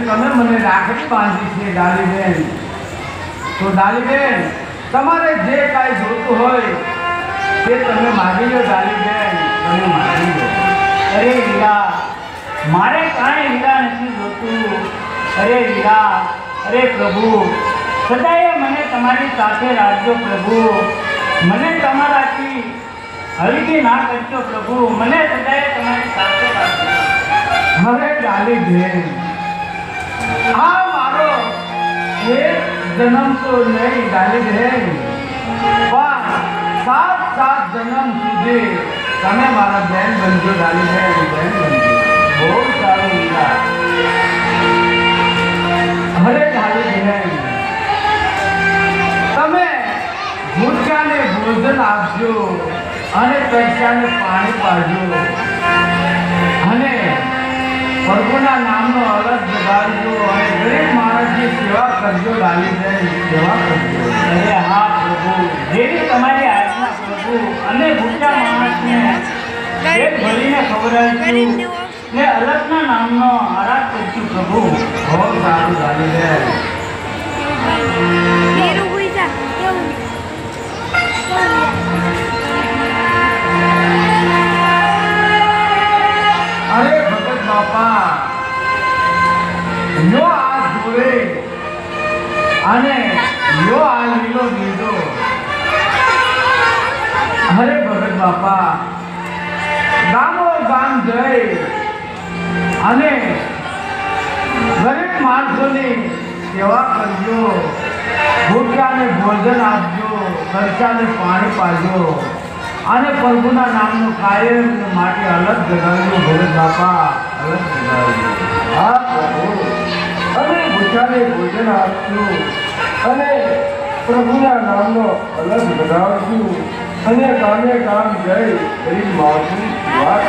તમે મને રાખડી બાંધી છે, ડાલીબેન. તો ડાલીબેન, તમારે જે કાંઈ જોતું હોય તે તમે માગી લો, ડાલીબેન. તમે માગી લો. અરે વીરા મારે કાંઈ વીરા નથી જોતું. અરે વીરા અરે પ્રભુ, સદાય મને તમારી સાથે રાખજો પ્રભુ. મને તમારાથી હલકી ના કરજો પ્રભુ. મને સદાય તમારી સાથે રાખજો. હવે ડાલીબેન આ મારો. એક જન્મ તો નહીં ડાલીબેન પણ સાત સાત જન્મ સુધી તમે મારા બેન બનજો ડાલીબેન બેન બનજો બહુ સારું વિચાર ભલે ગાલી ડાલીબેન તમે ભૂતકાને ભોજન આપજો અને પૈસાને પાણી પાડજો. પ્રભુના નામનો અલગ જગાડજો અને દરેક માણસની સેવા કરજો ડાલીબેન સેવા કરજો. અરે હા, પ્રભુ. જેવી તમારી આજ્ઞા પ્રભુ, અને ભૂખ્યા માણસને એક ભરીને ખવડાવશું ને અલગના નામનો આરાધ કરશું પ્રભુ. બહુ સારું ડાલીબેન મેરું અને યો આ લીલો હરે ભગત બાપા. ગામો ગામ જઈ અને ગરીબ માણસોની સેવા કરજો. ભૂખ્યાને ભોજન આપજો, ખર્ચાને પાણી પાજો. અને પ્રભુના નામનું કાયમ માટે અલગ જગાવજો ભગત બાપા. અલગ જગાવજો. હા, પ્રભુ. અને ભૂખ્યાને ભોજન આપશું. અને પ્રભુના નામનો અલગ લગાવશું. અને કામે કામ જઈ ગરીબ માણસની વાત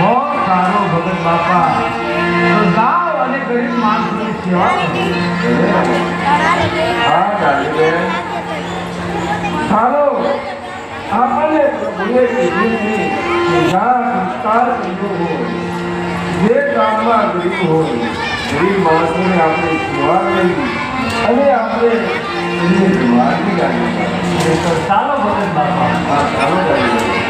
બહુ સારો ભગત બાપા. તો અને ગરીબ માણસની સેવા હા ડાલીબેન સારો. આપણને પ્રભુએ કીધું કે જ્યાં હોય. જે ગામમાં ગરીબ હોય. ગરીબ માણસોને આપણે સેવા કરવી અને આપણે એની માર્ગી રાખવી તો ચાલો ભગત બાપા. હા